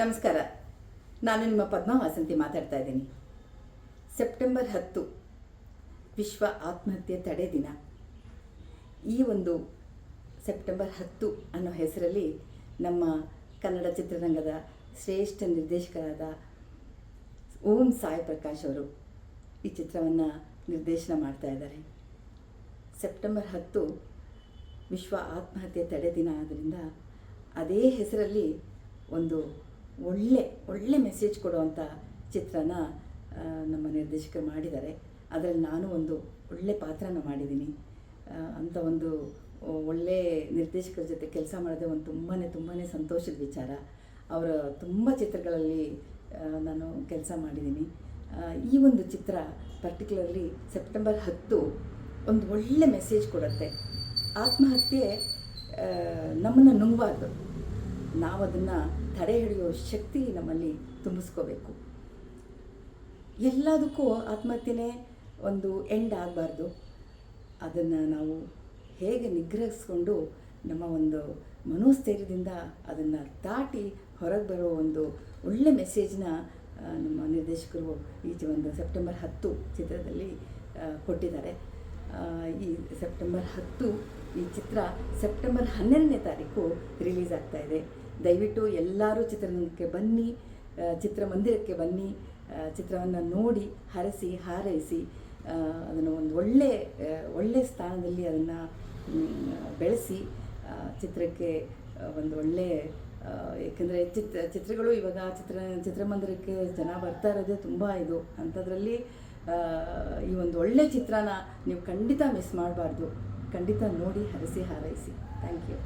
ನಮಸ್ಕಾರ. ನಾನು ನಿಮ್ಮ ಪದ್ಮ ವಾಸಂತಿ ಮಾತಾಡ್ತಾ ಇದ್ದೀನಿ. ಸೆಪ್ಟೆಂಬರ್ ಹತ್ತು, ವಿಶ್ವ ಆತ್ಮಹತ್ಯೆ ತಡೆ ದಿನ. ಈ ಒಂದು ಸೆಪ್ಟೆಂಬರ್ ಹತ್ತು ಅನ್ನೋ ಹೆಸರಲ್ಲಿ ನಮ್ಮ ಕನ್ನಡ ಚಿತ್ರರಂಗದ ಶ್ರೇಷ್ಠ ನಿರ್ದೇಶಕರಾದ ಓಂ ಸಾಯಿ ಪ್ರಕಾಶ್ ಅವರು ಈ ಚಿತ್ರವನ್ನು ನಿರ್ದೇಶನ ಮಾಡ್ತಾ ಇದ್ದಾರೆ. ಸೆಪ್ಟೆಂಬರ್ ಹತ್ತು, ವಿಶ್ವ ಆತ್ಮಹತ್ಯೆ ತಡೆ ದಿನ ಆದ್ದರಿಂದ ಅದೇ ಹೆಸರಲ್ಲಿ ಒಂದು ಒಳ್ಳೆ ಒಳ್ಳೆ ಮೆಸೇಜ್ ಕೊಡುವಂಥ ಚಿತ್ರನ ನಮ್ಮ ನಿರ್ದೇಶಕರು ಮಾಡಿದ್ದಾರೆ. ಅದರಲ್ಲಿ ನಾನು ಒಂದು ಒಳ್ಳೆ ಪಾತ್ರನ ಮಾಡಿದ್ದೀನಿ. ಅಂತ ಒಂದು ಒಳ್ಳೆ ನಿರ್ದೇಶಕರ ಜೊತೆ ಕೆಲಸ ಮಾಡೋದೇ ಒಂದು ತುಂಬಾ ತುಂಬಾ ಸಂತೋಷದ ವಿಚಾರ. ಅವರ ತುಂಬ ಚಿತ್ರಗಳಲ್ಲಿ ನಾನು ಕೆಲಸ ಮಾಡಿದ್ದೀನಿ. ಈ ಒಂದು ಚಿತ್ರ ಪರ್ಟಿಕ್ಯುಲರ್ಲಿ ಸೆಪ್ಟೆಂಬರ್ ಹತ್ತು ಒಂದು ಒಳ್ಳೆ ಮೆಸೇಜ್ ಕೊಡುತ್ತೆ. ಆತ್ಮಹತ್ಯೆ ನಮ್ಮನ್ನು ನುಂಗಬಾರ್ದು. ನಾವು ಅದನ್ನು ತಡೆ ಹಿಡಿಯೋ ಶಕ್ತಿ ನಮ್ಮಲ್ಲಿ ತುಂಬಿಸ್ಕೋಬೇಕು. ಎಲ್ಲದಕ್ಕೂ ಆತ್ಮಹತ್ಯೆನೇ ಒಂದು ಎಂಡ್ ಆಗಬಾರ್ದು. ಅದನ್ನು ನಾವು ಹೇಗೆ ನಿಗ್ರಹಿಸ್ಕೊಂಡು ನಮ್ಮ ಒಂದು ಮನೋಸ್ಥೈರ್ಯದಿಂದ ಅದನ್ನು ದಾಟಿ ಹೊರಗೆ ಬರೋ ಒಂದು ಒಳ್ಳೆ ಮೆಸೇಜ್ನ ನಮ್ಮ ನಿರ್ದೇಶಕರು ಈ ಒಂದು ಸೆಪ್ಟೆಂಬರ್ ಹತ್ತು ಚಿತ್ರದಲ್ಲಿ ಕೊಟ್ಟಿದ್ದಾರೆ. ಈ ಸೆಪ್ಟೆಂಬರ್ ಹತ್ತು ಈ ಚಿತ್ರ ಸೆಪ್ಟೆಂಬರ್ ಹನ್ನೆರಡನೇ ತಾರೀಕು ರಿಲೀಸ್ ಆಗ್ತಾ ಇದೆ. ದಯವಿಟ್ಟು ಎಲ್ಲರೂ ಚಿತ್ರರಂಗಕ್ಕೆ ಬನ್ನಿ ಚಿತ್ರಮಂದಿರಕ್ಕೆ ಬನ್ನಿ ಚಿತ್ರವನ್ನು ನೋಡಿ, ಹರಸಿ, ಹಾರೈಸಿ ಅದನ್ನು ಒಂದು ಒಳ್ಳೆ ಒಳ್ಳೆ ಸ್ಥಾನದಲ್ಲಿ ಅದನ್ನು ಬೆಳೆಸಿ ಚಿತ್ರಕ್ಕೆ ಒಂದು ಒಳ್ಳೆ ಏಕೆಂದರೆ ಚಿತ್ರ, ಚಿತ್ರಗಳು ಇವಾಗ ಚಿತ್ರ, ಚಿತ್ರಮಂದಿರಕ್ಕೆ ಜನ ಬರ್ತಾ ಇರೋದೇ ತುಂಬ ಇದು. ಅಂಥದ್ರಲ್ಲಿ ಈ ಒಂದು ಒಳ್ಳೆ ಚಿತ್ರನ ನೀವು ಖಂಡಿತ ಮಿಸ್ ಮಾಡಬಾರ್ದು. ಖಂಡಿತ ನೋಡಿ, ಹರಸಿ, ಹಾರೈಸಿ. Thank you